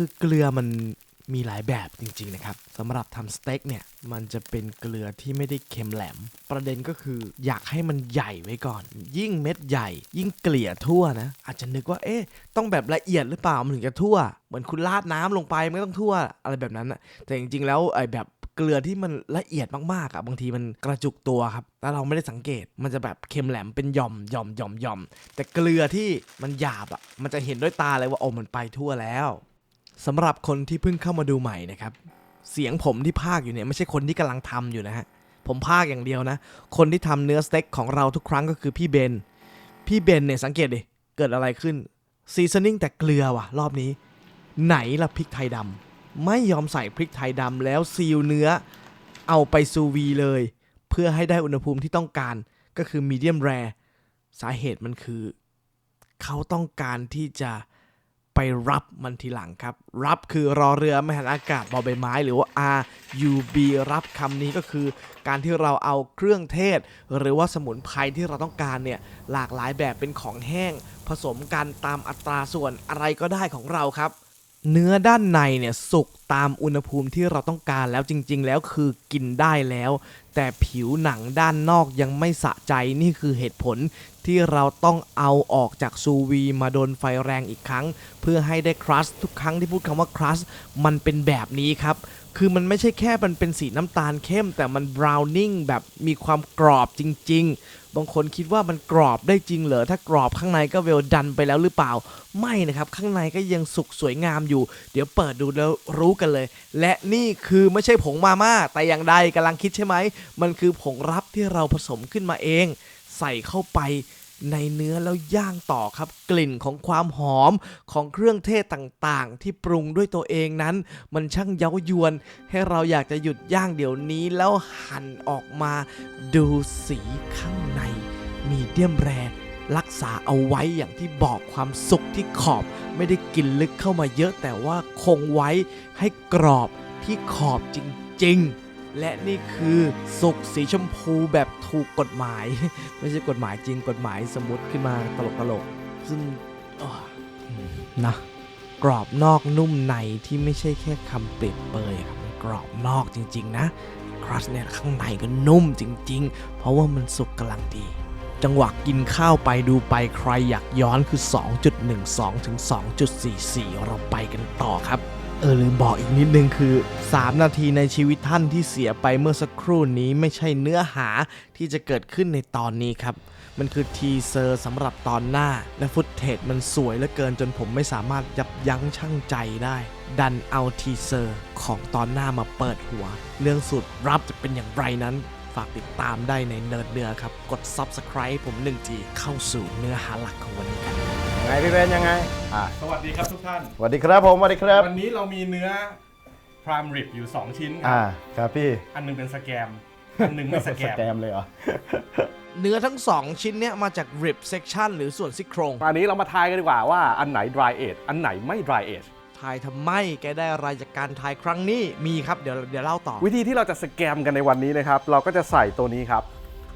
คือเกลือมันมีหลายแบบจริงๆนะครับสำหรับทำสเต็กเนี่ยมันจะเป็นเกลือที่ไม่ได้เค็มแหลม ประเด็นก็คืออยากให้มันใหญ่ไว้ก่อน ยิ่งเม็ดใหญ่ ยิ่งเกลี่ยทั่วนะ อาจจะนึกว่าเอ๊ะต้องแบบละเอียดหรือเปล่ามันถึงจะทั่ว เหมือนคุณราดน้ำลงไปไม่ต้องทั่วอะไรแบบนั้นนะแต่จริงๆแล้วไอ้แบบเกลือที่มันละเอียดมากๆอะบางทีมันกระจุกตัวครับแล้วเราไม่ได้สังเกตมันจะแบบเค็มแหลมเป็นหย่อมหย่อมหย่อมหย่อมแต่เกลือที่มันหยาบอะมันจะเห็นด้วยตาเลยว่าโอ้มันไปทั่วแล้ว สำหรับคนที่เพิ่งเข้ามาดูใหม่นะครับ เสียงผมที่พากอยู่เนี่ยไม่ใช่คนที่กำลังทำอยู่นะฮะ ผมพากอย่างเดียวนะ คนที่ทำเนื้อสเต็กของเราทุกครั้งก็คือพี่เบน พี่เบนเนี่ยสังเกตดิ เกิดอะไรขึ้นซีซันนิ่งแต่เกลือว่ะ รอบนี้ ไหนละพริกไทยดำไม่ยอมใส่พริกไทยดำแล้วซีลเนื้อ เอาไปซูวีเลย เพื่อให้ได้อุณหภูมิที่ต้องการก็คือมีเดียมแรสาเหตุมันคือ เขาต้องการที่จะ ไปรับมันทีหลังครับ รับคือรอเรือไม่หันอากาศบอใบไม้หรือว่า R U B รับคำนี้ก็คือ การที่เราเอาเครื่องเทศ หรือว่าสมุนไพรที่เราต้องการเนี่ยหลากหลายแบบเป็นของแห้ง ผสมกันตามอัตราส่วนอะไรก็ได้ของเราครับ เนื้อด้านในเนี่ยสุกตามอุณหภูมิที่เราต้องการแล้วจริง ๆ แล้วคือกินได้แล้ว แต่ผิวหนังด้านนอกยังไม่สะใจนี่คือเหตุผลที่เราต้องเอาออกจากซูวีมาโดนไฟแรงอีกครั้ง เพื่อให้ได้ครัสทุกครั้งที่พูดคำว่าครัสมันเป็นแบบนี้ครับคือมันไม่ใช่แค่มันเป็นสีน้ำตาลเข้ม แต่มันบราวนิ่งแบบมีความกรอบจริง ๆ บางคนคิดว่ามันกรอบได้จริงเหรอ ถ้ากรอบข้างในก็เวลดันไปแล้วหรือเปล่า ไม่นะครับ ข้างในก็ยังสุกสวยงามอยู่ เดี๋ยวเปิดดูแล้วรู้กันเลย และนี่คือไม่ใช่ผงมาม่าแต่อย่างใดกำลังคิดใช่ไหมมันคือผงรับที่เราผสมขึ้นมาเอง ใส่เข้าไปในเนื้อแล้วย่างต่อครับ กลิ่นของความหอมของเครื่องเทศต่างๆ ที่ปรุงด้วยตัวเองนั้น มันช่างเย้ายวน ให้เราอยากจะหยุดย่างเดี๋ยวนี้แล้วหั่นออกมา ดูสีข้างใน มีเดียมแรรักษาเอาไว้อย่างที่บอกความสุกที่ขอบ ไม่ได้กินลึกเข้ามาเยอะแต่ว่าคงไว้ให้กรอบที่ขอบจริง ๆ และนี่คือสุกสีชมพูแบบถูกกฎหมาย ไม่ใช่กฎหมายจริงกฎหมายสมมติขึ้นมาตลกๆซึ่งนะกรอบนอกนุ่มในที่ไม่ใช่แค่คำเปรียบเปยครับกรอบนอกจริง ๆ นะครัสเนี่ยข้างในก็นุ่มจริง ๆ เพราะว่ามันสุกกำลังดี จังหวะกินข้าวไปดูไปใครอยากย้อนคือ 2.12 ถึง 2.44 เราไปกันต่อครับ เออลืมบอกอีกนิดนึงคือ 3 นาทีในชีวิตท่านที่เสียไปเมื่อสักครู่นี้ไม่ใช่เนื้อหาที่จะเกิดขึ้นในตอนนี้ครับ มันคือทีเซอร์สำหรับตอนหน้า และฟุตเทจมันสวยเหลือเกินจนผมไม่สามารถยับยั้งชั่งใจได้ ดันเอาทีเซอร์ของตอนหน้ามาเปิดหัว เรื่องสุดรับจะเป็นอย่างไรนั้น ฝากติดตามได้ในเนิร์ดเนื้อครับ กด Subscribe ผม1ทีเข้าสู่เนื้อหาหลักของวันนี้กัน ไงพี่เบนยังไงอ่าสวัสดีครับทุกท่าน สวัสดีครับผมสวัสดีครับ วันนี้เรามีเนื้อพรามริบอยู่ 2 ชิ้นคอ่ารับครับพี่อันหนึงเป็นสแกม อันหนึงไม่สแกสมแกมเลยเหรอ เนื้อทั้ง 2 ชิ้นเนี้ยมาจาก rib section หรือส่วนซี่โครงอันนี้เรามาทายกันดีกว่าว่าอันไหน dry age อันไหนไม่ dry age ทายทำไมแกได้อะไรจากการทายครั้งนี้มีครับเดี๋ยวเดี๋ยวเล่าต่อ วิธีที่เราจะสแกมกันในวันนี้นะครับ เราก็จะใส่ตัวนี้ครับ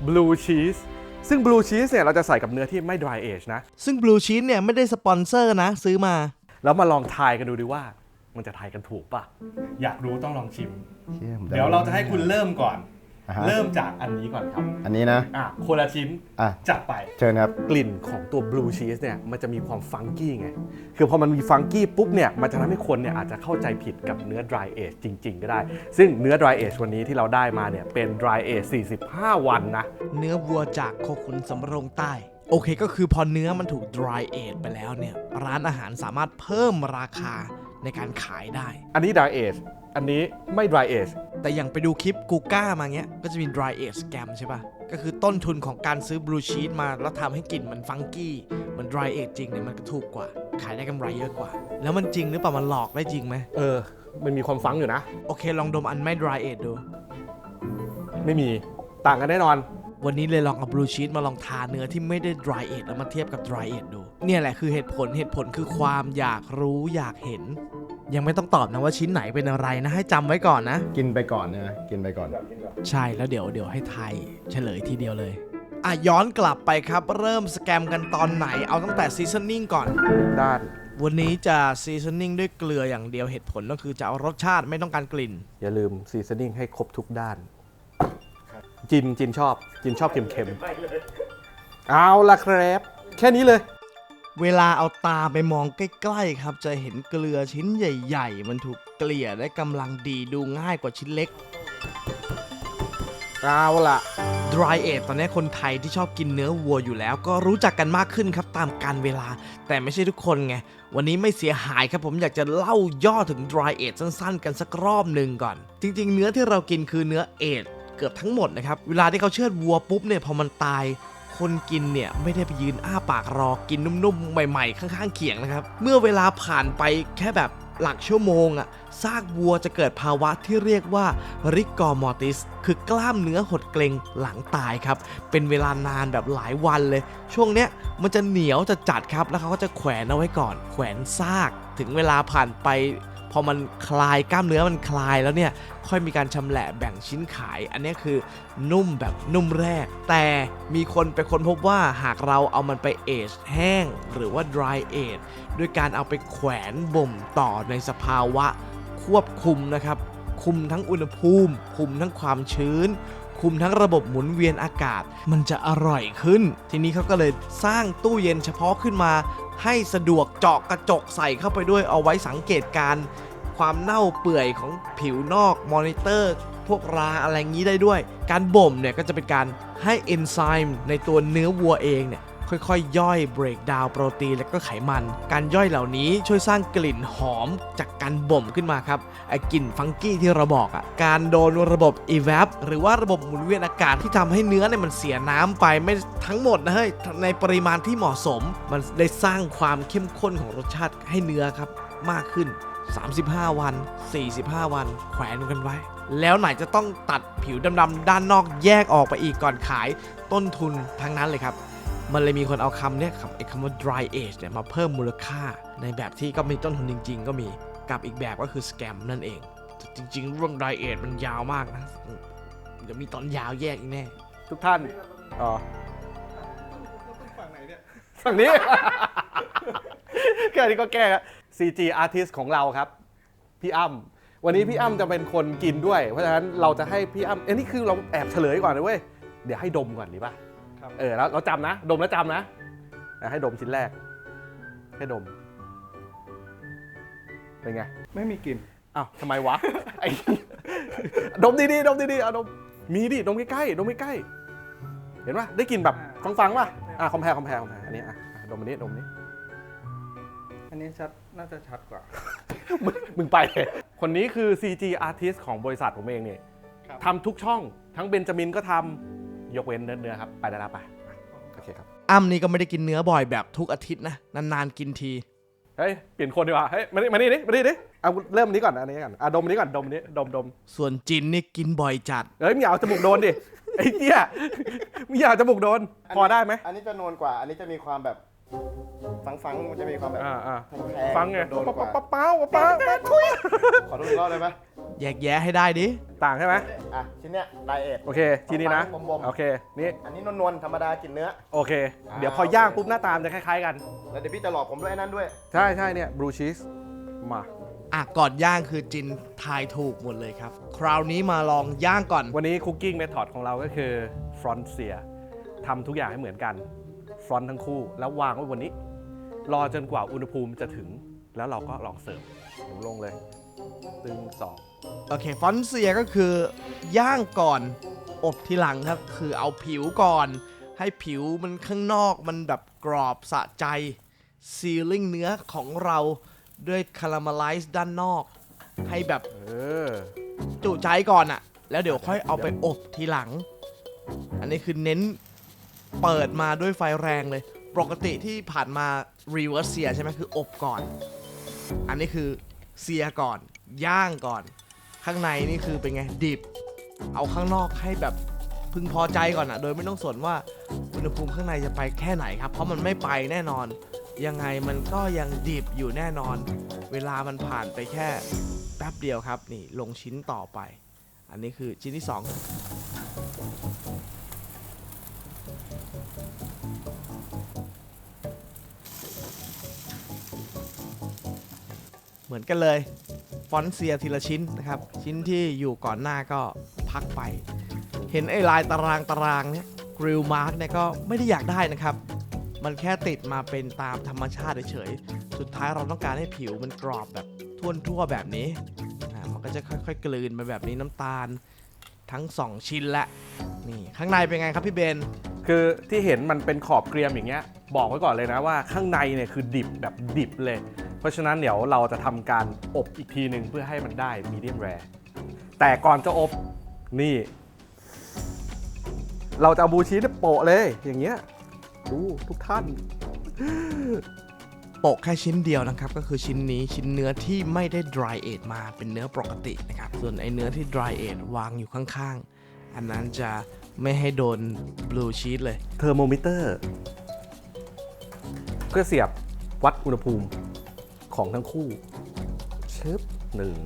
blue cheese ซึ่ง blue cheese เนี่ยเราจะใส่กับเนื้อที่ไม่ dry age นะ ซึ่ง blue cheese เนี่ยไม่ได้สปอนเซอร์นะ ซื้อมา แล้วมาลองทายกันดูดีว่า มันจะทายกันถูกป่ะ อยากรู้ต้องลองชิม เดี๋ยวเราจะให้คุณเริ่มก่อน อ่าฮะ เริ่มจากอันนี้ก่อนครับอันนี้นะ อะคนละชิ้นอะ จัดไป เชิญครับ กลิ่นของตัวบลูชีสเนี่ยมันจะมีความฟังกี้ไง คือพอมันมีฟังกี้ปุ๊บเนี่ยมันจะทำให้คนเนี่ยอาจจะเข้าใจผิดกับเนื้อ dry age จริง ๆ ก็ได้ ซึ่งเนื้อ dry age วันนี้ที่เราได้มาเนี่ยเป็น dry age 45 วันนะ เนื้อวัวจากโคขุนสำโรงใต้ โอเคก็คือพอเนื้อมันถูก dry age ไปแล้วเนี่ย ร้านอาหารสามารถเพิ่มราคาในการขายได้ อันนี้ dry age อันนี้ไม่ dry age แต่อย่างไปดูคลิปกูก้ามาเงี้ย ก็จะมี dry age scam ใช่ปะก็คือต้นทุนของการซื้อ blue cheese มาแล้วทำให้กลิ่นมันฟังกี้เหมัน dry age จริงเนี่ยมันก็ถูกกว่า ขายได้กำไรเยอะกว่า แล้วมันจริงหรือเปล่า มันหลอกได้จริงไหม เออ มันมีความฟังอยู่นะ โอเค ลองดมอันไม่ dry age ดู ไม่มีต่างกันแน่นอน วันนี้เลยลองเอาบลูชีสมาลองทาเนื้อที่ไม่ได้ dry age แล้วมาเทียบกับ dry age ดู เนี่ยแหละคือเหตุผลเหตุผลคือความอยากรู้อยากเห็น ยังไม่ต้องตอบนะว่าชิ้นไหนเป็นอะไรนะ ให้จำไว้ก่อนนะ กินไปก่อนนะกินไปก่อน ใช่แล้วเดี๋ยวเดี๋ยวให้ไทยเฉลยทีเดียวเลย อะย้อนกลับไปครับ เริ่มสแกมกันตอนไหนเอาตั้งแต่ซีซันนิ่งก่อน ด้าน วันนี้จะซีซันนิ่งด้วยเกลืออย่างเดียวเหตุผลก็คือจะเอารสชาติไม่ต้องการกลิ่น อย่าลืมซีซันนิ่งให้ครบทุกด้าน จินจินชอบ จินชอบเค็มๆเอาละครับ แค่นี้เลย เวลาเอาตาไปมองใกล้ๆครับ จะเห็นเกลือชิ้นใหญ่ ๆ มันถูกเกลี่ยได้กำลังดีดูง่ายกว่าชิ้นเล็ก เอาละ Dry Age ตอนนี้คนไทยที่ชอบกินเนื้อวัวอยู่แล้ว ก็รู้จักกันมากขึ้นครับตามการเวลา แต่ไม่ใช่ทุกคนไง วันนี้ไม่เสียหายครับผมอยากจะเล่าย่อถึง Dry Age สั้นๆ กันสักรอบหนึ่งก่อน จริง ๆ เนื้อที่เรากินคือเนื้อเอทเกือบทั้งหมดนะครับ เวลาที่เขาเชือดวัวปุ๊บเนี่ยพอมันตาย คนกินเนี่ยไม่ได้ไปยืนอ้าปากรอกินนุ่มๆ ใหม่ๆ ข้างๆเขียงนะครับ เมื่อเวลาผ่านไปแค่แบบหลักชั่วโมงอะซากวัวจะเกิดภาวะที่เรียกว่าริกอร์มอติส คือกล้ามเนื้อหดเกร็งหลังตายครับ เป็นเวลานานแบบหลายวันเลย ช่วงเนี้ยมันจะเหนียวจะจัดครับ แล้วเขาก็จะแขวนเอาไว้ก่อน แขวนซาก ถึงเวลาผ่านไป พอมันคลายกล้ามเนื้อมันคลายแล้วเนี่ยค่อยมีการชำแหละแบ่งชิ้นขาย อันนี้คือนุ่มแบบนุ่มแรก แต่มีคนไปค้นพบว่าหากเราเอามันไปเอจแห้ง หรือว่า dry age ด้วยการเอาไปแขวนบ่มต่อในสภาวะควบคุมนะครับ คุมทั้งอุณหภูมิ คุมทั้งความชื้น คุมทั้งระบบหมุนเวียนอากาศ มันจะอร่อยขึ้น ทีนี้เขาก็เลยสร้างตู้เย็นเฉพาะขึ้นมา ให้สะดวกเจาะกระจกใส่เข้าไปด้วยเอาไว้สังเกตการความเน่าเปื่อยของผิวนอกมอนิเตอร์ พวกราอะไรอย่างนี้ได้ด้วย การบ่มเนี่ยก็จะเป็นการให้เอนไซม์ในตัวเนื้อวัวเองเนี่ย ค่อยๆ ย่อยเบรกดาวโปรตีนและก็ไขมัน การย่อยเหล่านี้ช่วยสร้างกลิ่นหอมจากการบ่มขึ้นมาครับไอ้กลิ่นฟังกี้ที่เราบอกอะ่ะการโดนระบบ evap หรือว่าระบบหมุนเวียนอากาศที่ทำให้เนื้อเนี่ยมันเสียน้ำไปไม่ทั้งหมดนะเฮ้ยในปริมาณที่เหมาะสม มันได้สร้างความเข้มข้นของรสชาติให้เนื้อครับมากขึ้น 35 วัน 45 วัน แขวนกันไว้ แล้วไหนจะต้องตัดผิวดำๆด้านนอกแยกออกไปอีกก่อนขายต้นทุนทั้งนั้นเลยครับ มันเลยมีคนเอาคำเนี้ยคำไอ้คำว่า dry age เนี่ยมาเพิ่มมูลค่า ในแบบที่ก็มีต้นทุนจริง ๆ ก็มีกับอีกแบบก็คือ scam นั่นเองแต่จริง ๆ เรื่อง dry age มันยาวมากนะเดี๋ยวมีตอนยาวแยกอีกแน่ทุกท่าน อ๋อฝั่งนี้ แค่นี้ก็แก้ครับ CG artist ของเราครับ พี่อ้ำวันนี้พี่อ้ำจะเป็นคนกินด้วย เพราะฉะนั้นเราจะให้พี่อ้ำเอ้ยนี่คือเราแอบเฉลยก่อนนะเว้ย เดี๋ยวให้ดมก่อนดีป่ะ เออแล้วเราจำนะ ดมแล้วจำนะอะให้ดมชิ้นแรก ให้ดม เป็นไง ไม่มีกลิ่นอ้าวทำไมวะไอ้ดมดีๆดมดีๆเอาดมมีดิดมใกล้ๆดมใกล้ๆเห็นป่ะได้กลิ่นแบบฟังๆป่ะอะคอมแพร์คอมแพร์คอมแพร์อันนี้อะอะดมอันนี้ดมอันนี้อันนี้ชัดน่าจะชัดกว่า มึงมึงไปเลยคนนี้คือ CG artist ของบริษัทผมเองเนี่ยครับ ทำทุกช่องทั้งเบนจามินก็ทำ ยกเว้นเนื้อเนื้อครับไปได้แล้วไปโอเคครับอ้ำนี่ก็ไม่ได้กินเนื้อบ่อยแบบทุกอาทิตย์นะนานๆกินทีเฮ้ยเปลี่ยนคนดีกว่าเฮ้ยมานี่มานี่ดิมานี่ดิเอาเริ่มอันนี้ก่อนอันนี้ก่อนอะดมอันนี้ก่อนดมอันนี้ดมดมส่วนจินนี่กินบ่อยจัดเฮ้ยมึงอย่าเอาจมูกโดนดิไอ้เหี้ยมึงอย่าเอาจมูกโดน พอได้ไหมอันนี้จะนวลกว่า อันนี้จะมีความแบบฟังๆมันจะมีความแบบอ่าอ่าแพงๆฟังไงโดนกว่าป๊าเป้าป๊าเป้าป๊าทุยขอดูอีกรอบได้ไหม แยกแยะให้ได้ดิ ต่างใช่ไหมอะชิ้นเนี้ยไดเอท โอเค ทีนี้นะบ่มๆ โอเคนี่อันนี้นวลๆธรรมดากินเนื้อ โอเคอ่าเดี๋ยวพอย่างปุ๊บหน้าตามนจะคล้ายๆกัน แล้วเดี๋ยวพี่จะหลอกผมด้วยไอ้นั่นด้วย ใช่ใช่เนี่ยบลูชีสมา อะก่อนย่างคือจินทายถูกหมดเลยครับ คราวนี้มาลองย่างก่อนวันนี้คุกกิ้งเมธอดของเราก็คือฟรอนเซียทำทุกอย่างให้เหมือนกันฟรอนทั้งคู่ แล้ววางไว้บนนี้ รอจนกว่าอุณหภูมิจะถึง แล้วเราก็ลองเสิร์ฟผมลงเลยตึงสอง โอเค ฟอนเซียก็คือย่างก่อนอบทีหลังครับ คือเอาผิวก่อน ให้ผิวมันข้างนอกมันแบบกรอบสะใจ ซีลิ่งเนื้อของเราด้วยคาราเมลไลซ์ด้านนอก ให้แบบเออ จุใจก่อนอะแล้วเดี๋ยวค่อยเอาไปอบทีหลัง อันนี้คือเน้นเปิดมาด้วยไฟแรงเลย ปกติที่ผ่านมารีเว r ร์สเซียใช่ไหมคืออบก่อน อันนี้คือเซียก่อน ย่างก่อน ข้างในนี่คือเป็นไงดิบ เอาข้างนอกให้แบบพึงพอใจก่อนอะโดยไม่ต้องสนว่าอุณหภูมิข้างในจะไปแค่ไหนครับ เพราะมันไม่ไปแน่นอน ยังไงมันก็ยังดิบอยู่แน่นอน เวลามันผ่านไปแค่แป๊บเดียวครับ นี่ลงชิ้นต่อไป อันนี้คือชิ้นที่2อเหมือนกันเลย ฟอนต์เซียทีละชิ้นนะครับ ชิ้นที่อยู่ก่อนหน้าก็พักไป เห็นไอ้ลายตารางตารางเนี่ยกริลมาร์กเนี่ยก็ไม่ได้อยากได้นะครับ มันแค่ติดมาเป็นตามธรรมชาติเฉยๆสุดท้ายเราต้องการให้ผิวมันกรอบแบบทั่วๆแบบนี้อ่ามันก็จะค่อยๆ กลืนมาแบบนี้น้ำตาลทั้ง 2 ชิ้นละนี่ข้างในเป็นไงครับพี่เบน คือที่เห็นมันเป็นขอบเกรียมอย่างเงี้ยบอกไว้ก่อนเลยนะว่าข้างในเนี่ยคือดิบแบบดิบเลย เพราะฉะนั้นเดี๋ยวเราจะทำการอบอีกทีหนึ่งเพื่อให้มันได้มีเดียมแรแต่ก่อนจะอบนี่ เราจะเอาบูชีสโปะเลยอย่างเงี้ยดูทุกท่านโปะแค่ชิ้นเดียวนะครับ ก็คือชิ้นนี้ชิ้นเนื้อที่ไม่ได้ dry age มาเป็นเนื้อปกตินะครับ ส่วนไอเนื้อที่ dry age วางอยู่ข้างๆ อันนั้นจะ ไม่ให้โดน blue sheet เลย เทอร์โมมิเตอร์ เพื่อเสียบวัดอุณหภูมิของทั้งคู่ชึบหนึ่ง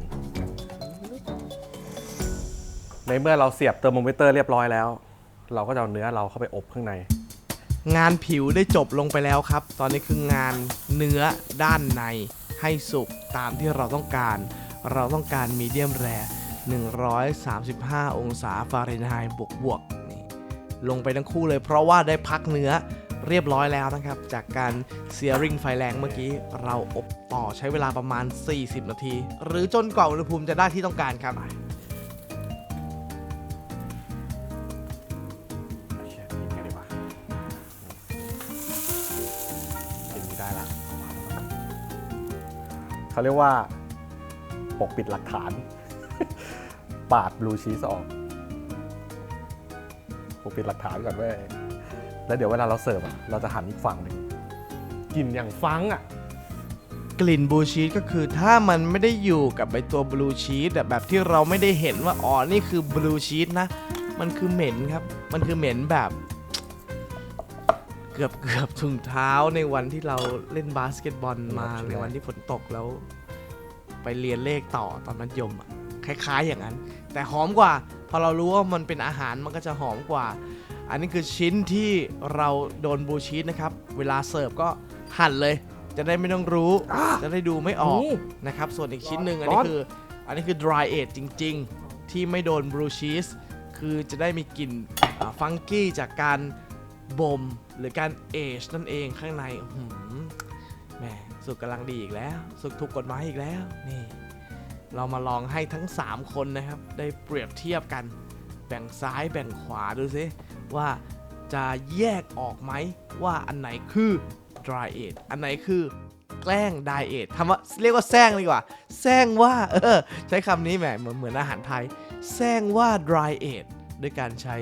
ในเมื่อเราเสียบเทอร์โมมิเตอร์เรียบร้อยแล้ว เราก็จะเอาเนื้อเราเข้าไปอบข้างใน งานผิวได้จบลงไปแล้วครับ ตอนนี้คืองานเนื้อด้านในให้สุกตามที่เราต้องการ เราต้องการมีเดียมแร 135 องศาฟาเรนไฮต์บวกบวกๆนี่ลงไปทั้งคู่เลยเพราะว่าได้พักเนื้อเรียบร้อยแล้วนะครับ จากการเซียริงไฟแรงเมื่อกี้ เราอบต่อใช้เวลาประมาณ 40 นาที หรือจนกว่าอุณหภูมิจะได้ที่ต้องการครับเชี่ยกินกันดีกว่ากินได้ละเขาเรียกว่าปกปิดหลักฐาน ปาดบลูชีสออกปกปิดหลักฐานก่อนเว้ยแล้วเดี๋ยวเวลาเราเสิร์ฟอะเราจะหันอีกฝั่งหนึ่งกลิ่นอย่างฟังอะกลิ่นบลูชีสก็คือถ้ามันไม่ได้อยู่กับใบตัวบลูชีสแบบที่เราไม่ได้เห็นว่าอ๋อนี่คือบลูชีสนะ มันคือเหม็นครับ มันคือเหม็นแบบ เกือบเกือบถุงเท้าในวันที่เราเล่นบาสเกตบอลมาใช่ในวันที่ฝนตกแล้ว ไปเรียนเลขต่อตอนมัธยมอะ คล้ายๆอย่างนั้น แต่หอมกว่า พอเรารู้ว่ามันเป็นอาหารมันก็จะหอมกว่า อันนี้คือชิ้นที่เราโดนบลูชีสนะครับ เวลาเสิร์ฟก็หั่นเลย จะได้ไม่ต้องรู้ จะได้ดูไม่ออกนี่นะครับ ส่วนอีกชิ้นหนึ่งอันร้นี้อนคือ อันนี้คือ dry age จริง ๆ ที่ไม่โดนบลูชีสคือจะได้มีกลิ่นฟังกี้จากการบ่มหรือการเอชนั่นเองข้างในอื้อหือแหมสุกกำลังดีอีกแล้ว สุกถูกกฎหมายอีกแล้วนี่ เรามาลองให้ทั้ง 3 คนนะครับ ได้เปรียบเทียบกัน แบ่งซ้ายแบ่งขวาดูซิว่าจะแยกออกไหมว่าอันไหนคือ dry age อันไหนคือแกล้ง dry age ทำว่าเรียกว่าแซงดีกว่าแซงว่าเออใช้คำนี้แหมเหมือนเหมือนอาหารไทยแซงว่า dry age ด้วยการใช้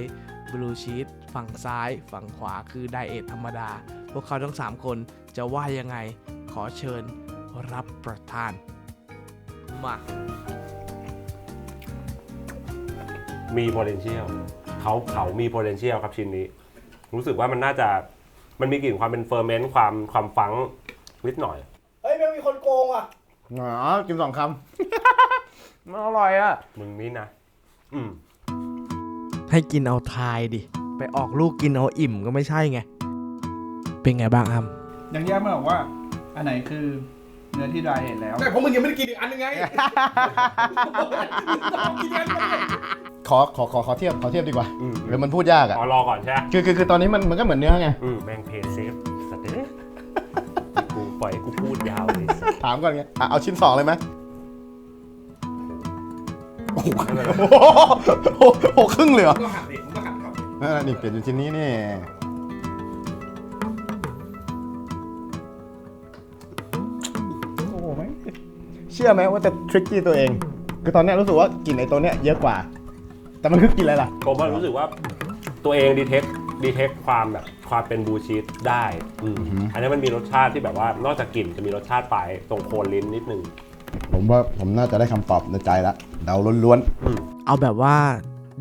blue sheet ฝั่งซ้าย ฝั่งขวาคือ dry age ธรรมดา พวกเขาทั้ง 3 คนจะว่ายังไงขอเชิญรับประทาน มามี potential เขาเขามี potential ครับชิ้นนี้ รู้สึกว่ามันน่าจะมันมีกลิ่นความเป็นเฟอร์เมนต์ความความฟังนิดหน่อย เฮ้ยแม่งมีคนโกงว่ะอ๋อกินสองคมันอร่อยอะ มึงนี่นะ อืม ให้กินเอาทายดิ ไปออกลูกกินเอาอิ่มก็ไม่ใช่ไง เป็นไงบ้างครับยังแยกไม่ออกว่า อันไหนคือ เนื้อที่ดรายเอทแล้วแต่ผมมึงยังไม่ได้กินอีกอันนึงไงำขอขอขอขอเทียบขอเทียบดีกว่าอืม หรือมันพูดยากอะอ๋อรอก่อนใช่ไหมคือคือคือตอนนี้มันมันก็เหมือนเนื้อไงอืมแม่งเพย์เซฟสัตว์เด้ยกูปล่อยให้กูพูดยาวเลยถามก่อนไงอะเอาชิ้นสองเลยไหมโอ้โหไม่เป็นไรโอ้โหโอ้โหครึ่งเลยเหรอก็หันดิมึงก็หันครับอ่านี่เปลี่ยนเป็นชิ้นนี้นี่ เชื่อไหมว่าจะทริกกี้ตัวเอง คือตอนเนี้ยรู้สึกว่ากลิ่นไอ้ตัวเนี้ยเยอะกว่า แต่มันคือกลิ่นอะไรล่ะ ผมว่ารู้สึกว่าตัวเองดีเทคดีเทคความแบบความเป็นบูชีสได้อืมอันนี้มันมีรสชาติที่แบบว่านอกจากกลิ่นจะมีรสชาติปลายตรงโคนลิ้นนิดนึงผมว่าผมน่าจะได้คำตอบในใจแล้วเดาล้วนเอาแบบว่า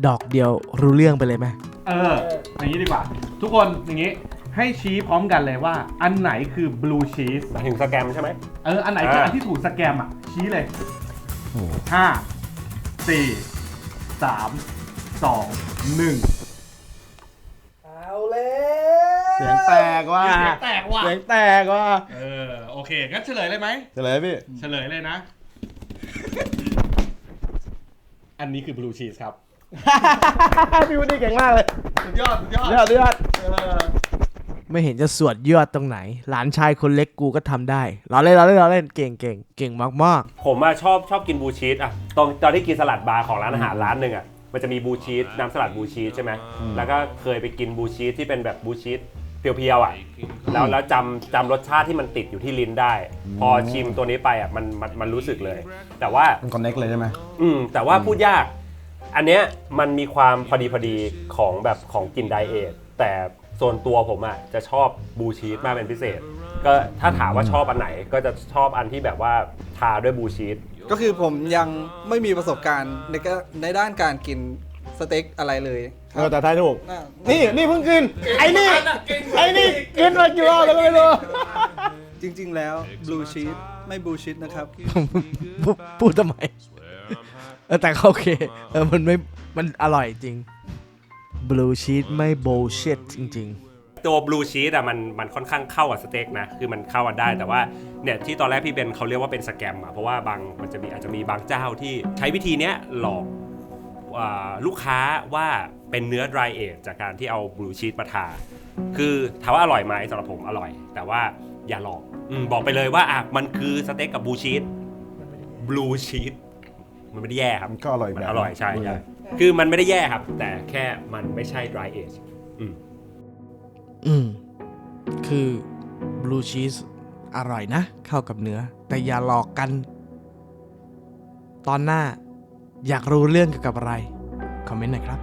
ดอกเดียวรู้เรื่องไปเลยไหมเอออย่างนี้ดีกว่า ทุกคนอย่างนี้ ให้ชี้พร้อมกันเลยว่า อันไหนคือบลูชีสหมายถึงสแกมใช่ไหม เออ อันไหนคืออ่า อันที่ถูกสแกมอะ ชี้เลยๆโอ้โหห้าสี่สามสองหนึ่งเอาแล้วเสียงแตกว่ะเสียงแตกว่ะ เสียงแตกว่ะเออ โอเค งั้นเฉลยเลยไหม เฉลยพี่ เฉลยเลยนะ อันนี้คือบลูชีสครับ พี่วุฒิเก่งมากเลย สุดยอด สุดยอดยอดยอด ไม่เห็นจะสวดยอดตรงไหน หลานชายคนเล็กกูก็ทำได้ล้อเล่นล้อเล่นล้อเล่นเก่งเก่งเก่งมากผมอะชอบชอบกินบลูชีสอะตอนตอนที่กินสลัดบาร์ของร้านอาหารร้านหนึ่งอะมันจะมีบลูชีสน้ำสลัดบลูชีสใช่ไหมแล้วก็เคยไปกินบลูชีสที่เป็นแบบบลูชีสเพียวๆอะแล้วแล้วจำจำรสชาติที่มันติดอยู่ที่ลิ้นได้ พอชิมตัวนี้ไปอะมันมันมันรู้สึกเลย แต่ว่ามันคอนเน็กเลยใช่ไหมอืมแต่ว่าพูดยาก อันเนี้ยมันมีความพอดีพอดีของแบบของกินไดเอทแต่ ส่วนตัวผมอะจะชอบบูชีสมากเป็นพิเศษ ก็ถ้าถามว่าชอบอันไหนก็จะชอบอันที่แบบว่าทาด้วยบูชีสก็คือผมยังไม่มีประสบการณ์ในกในด้านการกินสเต็กอะไรเลยคเอรัอบแต่ทายถูก น่านี่นี่เพิ่งกิน ไอ้นี่ ไอ้นี่กินมากี่รอบแล้วก็ไม่รู้ จริง ๆ แล้วบลูชีสไม่บลูชีสนะครับๆพูดพูดทำไมเออแต่ก็โอเคเออมันไม่มันอร่อยจริง blue cheese ไม่ bullshit จริง ๆตัวบลูชีสอะมันมันค่อนข้างเข้ากับสเต็กนะ คือมันเข้ากันได้แต่ว่าเนี่ยที่ตอนแรกพี่เบนเขาเรียกว่าเป็นสแกมอะเพราะว่าบางมันจะมีอาจจะมีบางเจ้าที่ใช้วิธีเนี้ยหลอกอ่าลูกค้าว่าเป็นเนื้อ dry age จากการที่เอาบลูชีสมาทา คือถามว่าอร่อยไหมสำหรับผมอร่อย แต่ว่าอย่าหลอกอมบอกไปเลยว่าอะมันคือสเต็กกับบลูชีสบลูชีสมันไม่ได้แย่ครับมันก็อร่อยแบบมันอร่อยใช่ใช่ คือมันไม่ได้แย่ครับ แต่แค่มันไม่ใช่ dry age อืมอืม คือ blue cheese อร่อยนะ เข้ากับเนื้อ แต่อย่าหลอกกัน ตอนหน้า อยากรู้เรื่องเกี่ยวกับอะไร คอมเมนต์หน่อยครับ